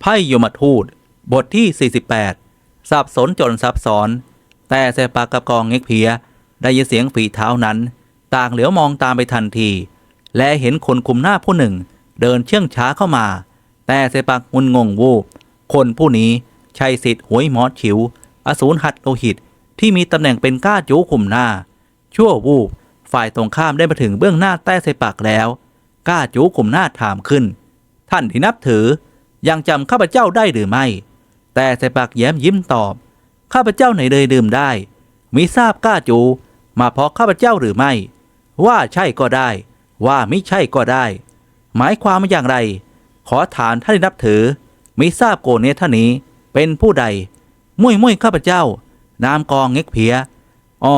ไพ่ยมทูต บทที่ 48 สับสนจนซับซ้อน แต่แสปากกับกองเง็กเพีย ได้ยินเสียงฝีเท้านั้น ต่างเหลียวมองตามไปทันที และเห็นคนคุมหน้าผู้หนึ่ง เดินเชื่องช้าเข้ามา แต่เสปักงุนงงวูบคนผู้นี้ใช่สิทธิ์หวยหมอฉิว อสูรหัดโลหิต ที่มีตำแหน่งเป็นก้าจูคุมหน้า ชั่ววูบฝ่ายตรงข้ามได้มาถึงเบื้องหน้าแต้เสปักแล้ว ก้าจูคุมหน้าถามขึ้น ท่านที่นับถือ ยังจำข้าพเจ้าได้หรือไม่ แต่เสปักแย้มยิ้มตอบ ข้าพเจ้าไหนเลยดื่มได้ มิทราบก้าจู มาเพราะข้าพเจ้าหรือไม่ ว่าใช่ก็ได้ ว่าไม่ใช่ก็ได้ หมายความว่าอย่างไร ขอถามท่านนับถือ มิทราบโกเนท่านนี้เป็นผู้ใด มุ่ยมุ่ยข้าพเจ้า นามกองเง็กเพียอ้อ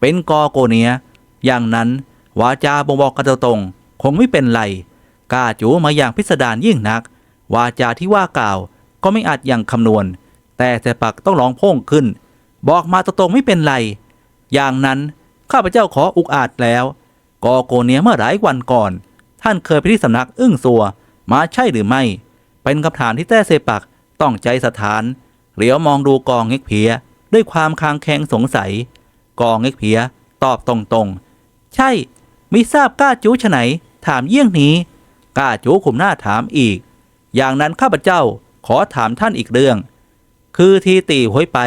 เป็นกอโกเนีย อย่างนั้นวาจาบ่งบอกกันตรงๆคงไม่เป็นไรกล้าจูมาอย่างพิสดารยิ่งนัก วาจาที่ว่ากล่าวก็ไม่อาจยังคำนวณ แต่แต่ปักต้องร้องโพ่งขึ้น บอกมาตรงๆไม่เป็นไร อย่างนั้นข้าพเจ้าขออุกอาจแล้วกอโกเนียเมื่อหลายวันก่อน ท่านเคยไปที่สำนักอึ้งซัวมาใช่หรือไม่ เป็นคำถามที่แต้เซปักต้องใจสถาน เหลียวมองดูกองเง็กเพียด้วยความคางแข็งสงสัย กองเง็กเพียตอบตรงๆ ใช่ ไมิทราบกล้าจูฉไหน ถามเยี่ยงนี้กล้าจูขุมหน้าถามอีก อย่างนั้นข้าพเจ้าขอถามท่านอีกเรื่อง คือทีตีหวยไป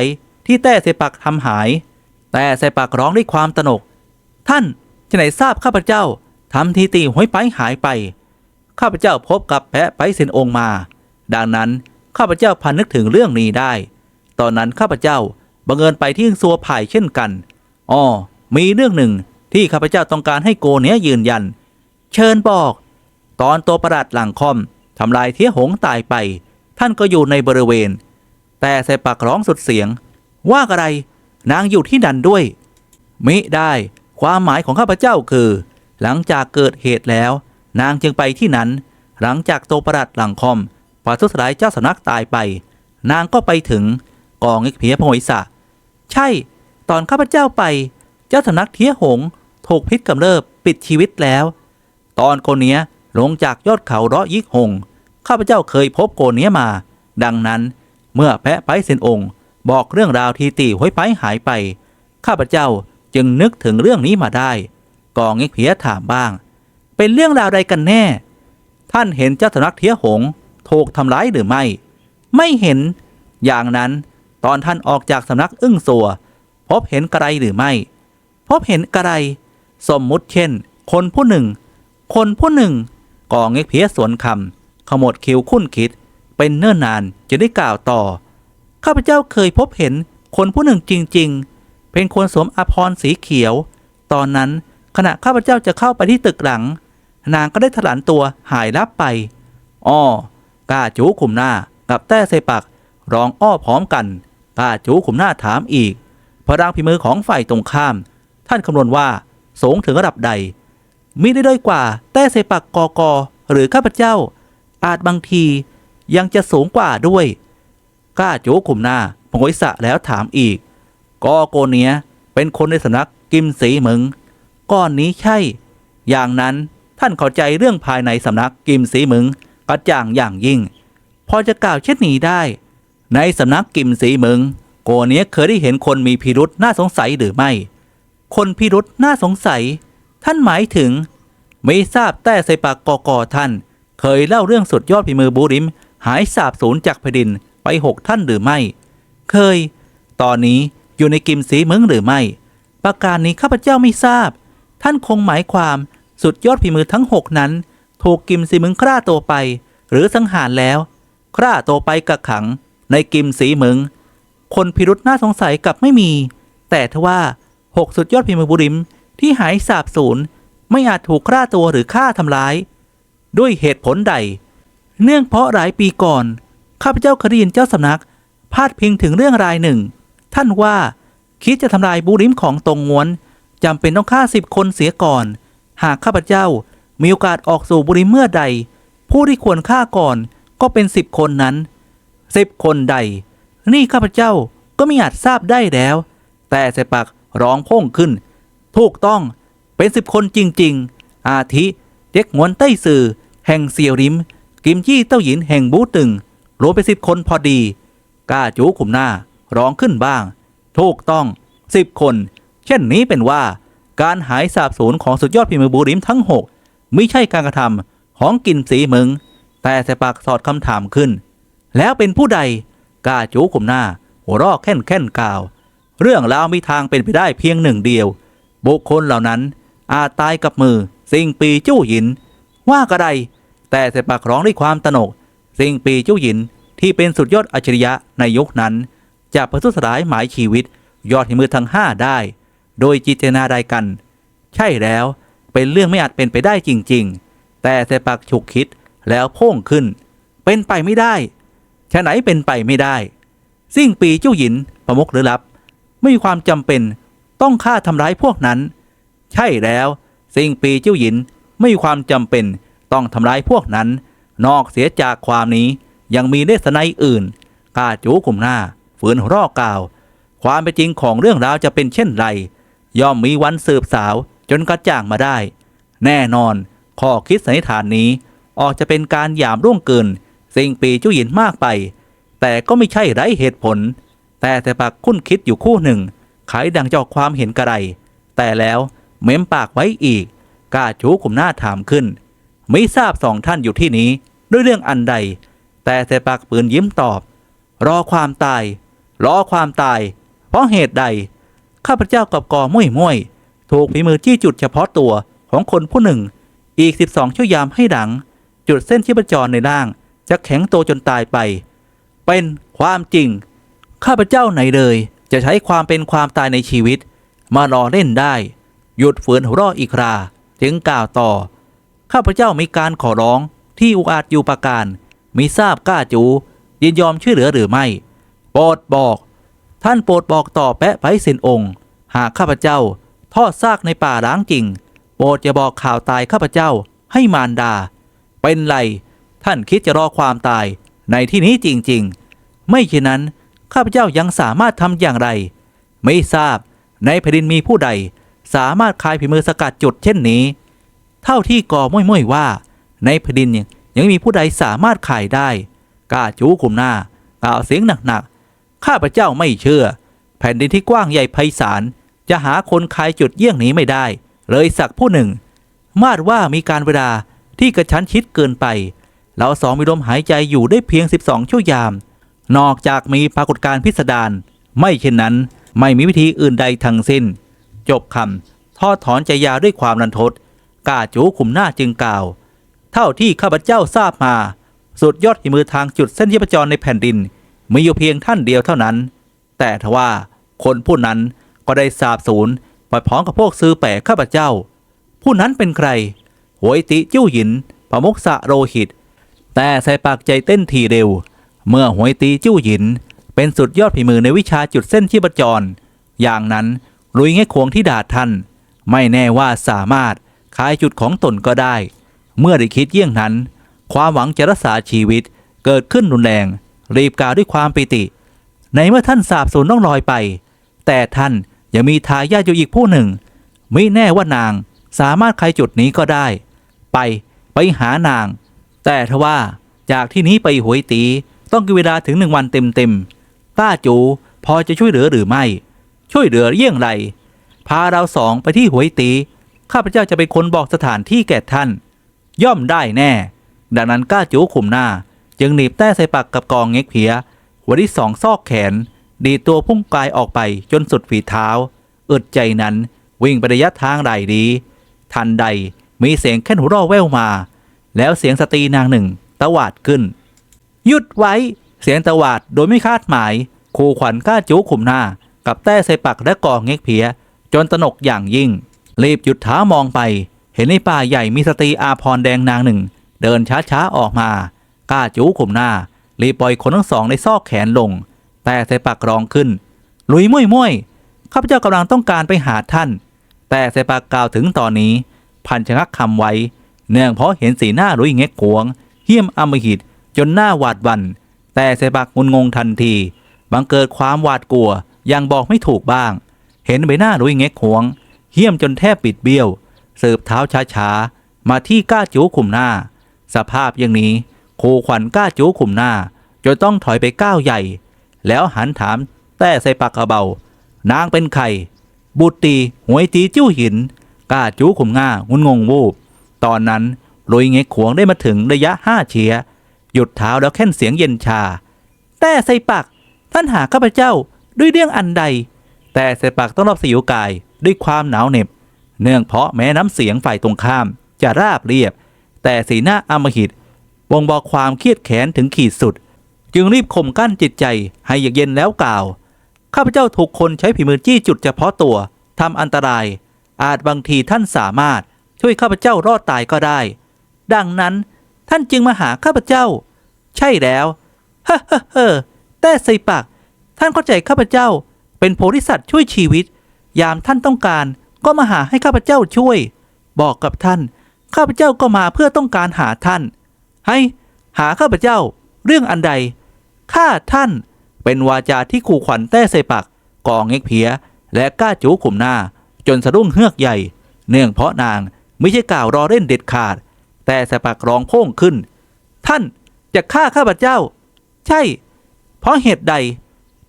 ที่แต้เซปักทำหาย แต่เซปักร้องด้วยความตนก ท่านจะไหนทราบข้าพเจ้าทำทีตีหวยไปหายไป ข้าพเจ้าพบกับแพะไปเซนองมา ดังนั้นข้าพเจ้าพันนึกถึงเรื่องนี้ได้ ตอนนั้นข้าพเจ้าบังเอิญไปที่ซัวไผ่เช่นกันอ๋อมีเรื่องหนึ่งที่ข้าพเจ้าต้องการให้โกเนี้ยยืนยัน เชิญบอก ตอนตัวประหลาดหลังคอม ทำลายเทียหงตายไป ท่านก็อยู่ในบริเวณ แต่ใส่ปากร้องสุดเสียง ว่าอะไร นางอยู่ที่นั่นด้วย มิได้ความหมายของข้าพเจ้าคือ หลังจากเกิดเหตุแล้ว นางจึงไปที่นั้น หลังจากโตประหลาดหลังคอมปาทุสลายเจ้าสำนักตายไป นางก็ไปถึงกองเอกเพียพงอิสะใช่ ตอนข้าพเจ้าไป เจ้าสำนักเทียหงถูกพิษกำเริบปิดชีวิตแล้ว ตอนโกเนี้ย ลงจากยอดเขาเราะยิกหง ข้าพเจ้าเคยพบโกเนี้ยมา ดังนั้นเมื่อแพะไปเซนองค์ บอกเรื่องราวทีตีห้วยไปหายไป ข้าพเจ้าจึงนึกถึงเรื่องนี้มาได้ กองเอกเพียถามบ้าง เป็นเรื่องราวใดกันแน่ ท่านเห็นเจ้าสนักเทียหงถูกทำร้ายหรือไม่ ไม่เห็น อย่างนั้นตอนท่านออกจากสำนักอึ้งสัว พบเห็นกระไรหรือไม่ พบเห็นกระไร สมมุติเช่น คนผู้หนึ่ง คนผู้หนึ่ง กองเอกเพียสวนคำขมวดคิ้วคุ้นคิด เป็นเนิ่นนานจะได้กล่าวต่อ ข้าพเจ้าเคยพบเห็นคนผู้หนึ่งจริง ๆ เป็นคนสวมอภรณ์สีเขียว ตอนนั้นขณะข้าพเจ้าจะเข้าไปที่ตึกหลัง นางก็ได้ถลันตัวหายลับไปอ้อกาจูขุมหน้ากับแต้ใส่ปากร้องอ้อพร้อมกันกาจูขุมหน้าถามอีกพลังพิมือของฝ่ายตรงข้าม ท่านคำนวณว่าสูงถึงระดับใด มิได้ด้อยกว่า แต้ใส่ปากกอกอหรือข้าพเจ้า อาจบางทียังจะสูงกว่าด้วยกล้าจูขุมหน้าพงวิสะแล้วถามอีกกอโกเนียเป็นคนในสำนักกิมสีมึงก้อนนี้ใช่ อย่างนั้นท่านเข้าใจเรื่องภายในสำนักกิมสีมึงกระจ่างอย่างยิ่ง พอจะกล่าวเช่นนี้ได้ ในสำนักกิมสีมึงโกเนี้ยเคยได้เห็นคนมีพิรุษน่าสงสัยหรือไม่ คนพิรุษน่าสงสัย ท่านหมายถึง ไม่ทราบแต่ใส่ปากกอกอท่าน เคยเล่าเรื่องสุดยอดพิมือบูริม หายสาบสูญจากแผ่นดินไปหกท่านหรือไม่ เคย ตอนนี้อยู่ในกิมสีเมึงหรือไม่ ประการนี้ข้าพเจ้าไม่ทราบ ท่านคงหมายความสุดยอดฝีมือทั้งหกนั้น ถูกกิมสีเมึงฆ่าตัวไป หรือสังหารแล้วฆ่าตัวไปกักขัง ในกิมสีเมึงคนพิรุษน่าสงสัยกับไม่มี แต่ทว่าหกสุดยอดพิมือบุริม ที่หายสาบสูญไม่อาจถูกฆ่าตัวหรือฆ่าทำร้าย ด้วยเหตุผลใด เนื่องเพราะหลายปีก่อน ข้าพเจ้าเคยได้ยินเจ้าสำนัก พาดพิงถึงเรื่องรายหนึ่ง ท่านว่าคิดจะทำลายบูริมของตรงงวนจำเป็นต้องฆ่าสิบคนเสียก่อน หากข้าพเจ้ามีโอกาสออกสู่บุริมเมื่อใด ผู้ที่ควรฆ่าก่อนก็เป็นสิบคนนั้นสิบคนใด นี่ข้าพเจ้าก็ไม่อาจทราบได้แล้ว แต่เสปักร้องพ่งขึ้น ถูกต้องเป็นสิบคนจริง ๆ อาทิ เด็กหวนใต้สื่อ แห่งเซียวริม กิมจี้เต้าหยินแห่งบูตึงรวมเป็นสิบคนพอดีก้าจูขุมหน้าร้องขึ้นบ้าง ถูกต้องสิบคน เช่นนี้เป็นว่า การหายสาบสูญของสุดยอดพิมือบูริมทั้งหกไม่ใช่การกระทำของกินสีมึง แต่เสปากสอดคำถามขึ้น แล้วเป็นผู้ใดกาจูขุมหน้า หัวรอกแค่นแค่นกล่าว เรื่องราวมีทางเป็นไปได้เพียงหนึ่งเดียว บุคคลเหล่านั้น อาจตายกับมือ สิ่งปีจู้หยิน ว่ากระไดแต่เสปากร้องด้วยความตนก สิ่งปีจู้หยินที่เป็นสุดยอดอัจฉริยะในยุคนั้นจะประทุษร้ายหมายชีวิต ยอดหิมือทั้งห้าได้ โดยจิตนาใดกัน ใช่แล้วเป็นเรื่องไม่อาจเป็นไปได้จริง ๆ แต่เสปากฉุกคิดแล้วพ่งขึ้น เป็นไปไม่ได้ฉะไหนเป็นไปไม่ได้ สิ่งปีเจ้าหยินประมุขหรือลับ ไม่มีความจำเป็น ต้องฆ่าทำร้ายพวกนั้น ใช่แล้วสิงปีเจ้าหยินไม่มีความจำเป็นต้องทำร้ายพวกนั้น นอกเสียจากความนี้ยังมีเนสไนอื่นกาจูกลุ่มหน้า ฝืนรอกกล่าว ความเป็นจริงของเรื่องราวจะเป็นเช่นไร ย่อมมีวันสืบสาวจนกระจ่างมาได้ แน่นอนข้อคิดสันนิษฐานนี้ ออกจะเป็นการหยามร่วงเกินสิ่งปีเจ้าหยินมากไป แต่ก็ไม่ใช่ไร้เหตุผล แต่แต่ปากคุ้นคิดอยู่คู่หนึ่ง ขายดังเจอกความเห็นกระไร แต่แล้วเม้มปากไว้อีกกล้าจูกลุ่มหน้าถามขึ้น ไม่ทราบสองท่านอยู่ที่นี้ด้วยเรื่องอันใด แต่แต่ปากปืนยิ้มตอบ รอความตาย รอความตาย เพราะเหตุใด ข้าพเจ้ากับกอมุ่ยมุ่ยถูกฝีมือจี้จุดเฉพาะตัวของคนผู้หนึ่ง อีก12ชั่วยามให้หลัง จุดเส้นชีพจรในร่าง จะแข็งโตจนตายไป เป็นความจริง ข้าพเจ้าไหนเลย จะใช้ความเป็นความตายในชีวิต มารอเล่นได้ หยุดฝืนหัวเราะอีกคราจึงกล่าวต่อ ข้าพเจ้ามีการขอร้องที่อุกอาจอยู่ประการมีทราบกล้าจู ยินยอมช่วยเหลือหรือไม่โปรดบอก ท่านโปรดบอกต่อแปะไปเสินองค์ หากข้าพเจ้าทอดซากในป่าร้างจริง โปรดจะบอกข่าวตายข้าพเจ้าให้มารดา เป็นไร ท่านคิดจะรอความตายในที่นี้จริง ๆ ไม่เช่นนั้น ข้าพเจ้ายังสามารถทำอย่างไร ไม่ทราบในแผ่นดินมีผู้ใด สามารถคลายฝีมือสกัดจุดเช่นนี้ เท่าที่กอม่อยๆว่า ในแผ่นดินยังมีผู้ใดสามารถขายได้กล้าจูกลุ่มหน้ากล่าวเสียงหนักๆข้าพเจ้าไม่เชื่อ แผ่นดินที่กว้างใหญ่ไพศาลจะหาคนขายจุดเยี่ยงนี้ไม่ได้ เลยสักผู้หนึ่ง มาดว่ามีการเวลาที่กระชั้นชิดเกินไปเราสองมีลมหายใจอยู่ได้เพียง 12 ชั่วยาม นอกจากมีปรากฏการณ์พิสดารไม่เช่นนั้นไม่มีวิธีอื่นใดทั้งสิ้น จบคำทอดถอนใจยาด้วยความรันทดกาจูขุมหน้าจึงกล่าว เท่าที่ข้าพเจ้าทราบมา สุดยอดฝีมือทางจุดเส้นชีพจรในแผ่นดิน มีอยู่เพียงท่านเดียวเท่านั้น แต่ทว่าคนผู้นั้นก็ได้สาบสูญไปพร้อมกับพวกซื้อแปะข้าพเจ้า ผู้นั้นเป็นใครหวยติจิ้วหยินประมุกสะโรหิต แต่ใส่ปากใจเต้นทีเร็ว เมื่อหวยตีจิ้วหยิน เป็นสุดยอดฝีมือในวิชาจุดเส้นชีพจร อย่างนั้นลุยแง่ควงที่ดาดท่าน ไม่แน่ว่าสามารถขายจุดของตนก็ได้ เมื่อได้คิดเยี่ยงนั้น ความหวังจะรักษาชีวิตเกิดขึ้นรุนแรง รีบกล่าวด้วยความปิติ ในเมื่อท่านสาบสูญต้องลอยไป แต่ท่านยังมีทายาทอยู่อีกผู้หนึ่งไม่แน่ว่านางสามารถขายจุดนี้ก็ได้ ไปไปหานาง แต่ทว่าจากที่นี้ไปหวยตี ต้องกินเวลาถึงหนึ่งวันเต็มๆต้าจูพอจะช่วยเหลือหรือไม่ ช่วยเหลือเยี่ยงไร พาเราสองไปที่หวยตี ข้าพเจ้าจะเป็นคนบอกสถานที่แก่ท่าน ย่อมได้แน่ ดังนั้นก้าจูขุมหน้า จึงหนีบแต้ใส่ปากกับกองเง็กเพียหัวที่สองซอกแขน ดีตัวพุ่งกายออกไปจนสุดฝีเท้าอึดใจนั้นวิ่งไประยะทางใดดี ทันใดมีเสียงแค่นหัวเราะแว่วมา แล้วเสียงสตรีนางหนึ่งตวาดขึ้น หยุดไว้ เสียงตวาดโดยไม่คาดหมายครูขวัญกล้าจูขุมหน้า กับแต้ใส่ปักและกองเง็กเพีย จนตนกอย่างยิ่ง รีบหยุดเท้ามองไป เห็นในป่าใหญ่มีสตรีอาพรแดงนางหนึ่ง เดินช้าๆออกมากล้าจูขุมหน้า รีบปล่อยคนทั้งสองในซอกแขนลง แต่ใส่ปักร้องขึ้น ลุยมุ่ยมุ่ยข้าพเจ้ากำลังต้องการไปหาท่าน แต่ใส่ปากกล่าวถึงตอนนี้ พันชะงักคำไว้ เนื่องเพราะเห็นสีหน้าลุยเง็กขวง เหี้ยมอำมหิต จนหน้าหวาดวัน แต่ใส่ปากงุนงงทันที บังเกิดความหวาดกลัวยังบอกไม่ถูกบ้าง เห็นใบหน้าลุยเง็กขวง เหี้ยมจนแทบปิดเบี้ยว สืบเท้าช้าๆ มาที่ก้าจูขุมหน้า สภาพอย่างนี้ครูขวัญก้าจูขุมหน้าจนต้องถอยไปก้าวใหญ่ แล้วหันถามแต่ใส่ปากกระเบานางเป็นใคร บุตรตีหวยตีจิ้วหิน ก้าจูขุมง่างุนงงวูบ ตอนนั้นลุยเง็กขวงได้มาถึงระยะห้าเฉีย หยุดเท้าแล้วแค่นเสียงเย็นชา แต่ใส่ปัก ท่านหาข้าพเจ้าด้วยเรื่องอันใด แต่ใส่ปักต้องรับสยิวกายด้วยความหนาวเหน็บ เนื่องเพราะแม้น้ำเสียงฝ่ายตรงข้ามจะราบเรียบ แต่สีหน้าอำมหิตบ่งบอกความเครียดแค้นถึงขีดสุด จึงรีบข่มกั้นจิตใจให้เยือกเย็นแล้วกล่าว ข้าพเจ้าถูกคนใช้ฝีมือจี้จุดเฉพาะตัวทำอันตราย อาจบางทีท่านสามารถช่วยข้าพเจ้ารอดตายก็ได้ ดังนั้น ท่านจึงมาหาข้าพเจ้า ใช่แล้วเฮ้อเฮ้เฮ้แต่ใส่ปากท่านเข้าใจข้าพเจ้า เป็นโพธิสัตว์ช่วยชีวิต ยามท่านต้องการก็มาหาให้ข้าพเจ้าช่วย บอกกับท่าน ข้าพเจ้าก็มาเพื่อต้องการหาท่าน ให้หาข้าพเจ้า เรื่องอันใดข้าท่านเป็นวาจาที่ขู่ขวัญแต้ใส่ปักกองเง็กเพีย และก้าจูขุมหน้า จนสะดุ้งเฮือกใหญ่ เนื่องเพราะนางไม่ใช่กล่าวรอเล่นเด็ดขาด แต่สปักร้องโพ่งขึ้น ท่านจะฆ่าข้าพเจ้า ใช่ เพราะเหตุใด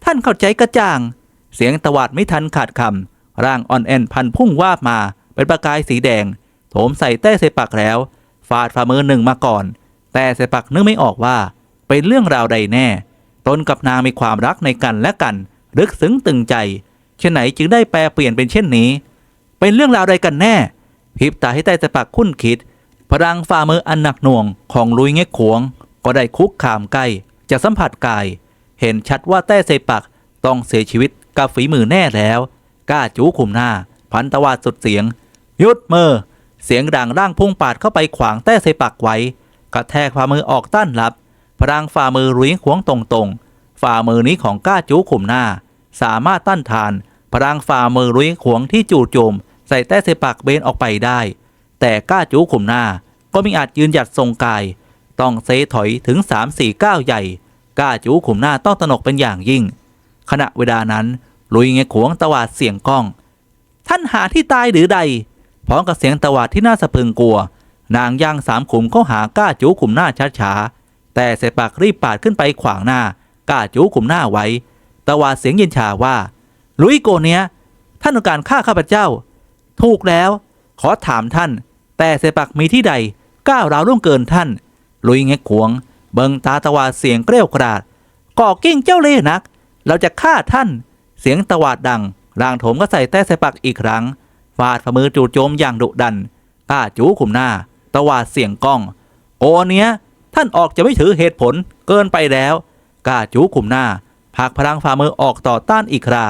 ท่านเข้าใจกระจ่าง เสียงตวาดไม่ทันขาดคำร่างอ่อนแอนพันพุ่งวาบมาเป็นประกายสีแดงโถมใส่แต้ใส่ปักแล้ว ฟาดฝ่ามือหนึ่งมาก่อน แต่ใส่ปักนึกไม่ออกว่าเป็นเรื่องราวใดแน่ ตนกับนางมีความรักในกันและกัน ลึกซึ้งตึงใจเช่นไหนจึงได้แปลเปลี่ยนเป็นเช่นนี้ เป็นเรื่องราวใดกันแน่พิบตาให้ใต้สปักคุ้นคิด พลังฝ่ามืออันหนักหน่วงของลุยเง็กขวง ก็ได้คุกขามใกล้จะสัมผัสกาย เห็นชัดว่าแต้เซปักต้องเสียชีวิตกับฝีมือแน่แล้วกล้าจูคุมหน้า พันตวาดสุดเสียง ยุดมือ เสียงดังร่างพุ่งปาดเข้าไปขวางแต้เซปักไว้ กระแทกฝ่ามือออกต้านรับ พลังฝ่ามือรุยขวงตรงๆ ฝ่ามือนี้ของก้าจูขุมหน้า สามารถต้านทาน พลังฝ่ามือรุยขวงที่จู่โจมใส่แต้เซปักเบนออกไปได้ แต่ก้าจูขุมหน้า ก็ไมีอาจยืนหยัดทรงกาย ต้องเซถอยถึง3 4ก้าวใหญ่ก้าจูขุมหน้าต้องตนกเป็นอย่างยิ่ง ขณะเวลานั้นลุยเงขวงตวาดเสียงก้อง ท่านหาที่ตายหรือใดพร้อมกับเสียงตวาดที่น่าสะพรึงกลัว นางย่างสามขุมเข้าหาก้าจูขุมหน้าช้าๆแต่เสปากรีบปาดขึ้นไปขวางหน้าก้าจูขุมหน้าไว้ ตวาดเสียงเย็นชาว่าลุยโกเนี้ยท่านต้องการฆ่าข้าพเจ้า ถูกแล้ว ขอถามท่าน แต่เสปักมีที่ใดก้าวร้าวล่วงเกินท่าน ลุยเง็กขวง เบิงตาตวาดเสียงเกลียวกราด ก่อกิ้งเจ้าเล่ห์นัก เราจะฆ่าท่าน เสียงตวาดดังร่างโถมก็ใส่แต้ใส่ปักอีกครั้งฟาดฝ่ามือจู่โจมอย่างดุดันก้าจูขุมหน้าตวาดเสียงก้อง โอเนี้ย ท่านออกจะไม่ถือเหตุผลเกินไปแล้วก้าจูขุมหน้าผากพลังฝ่ามือออกต่อต้านอีกครา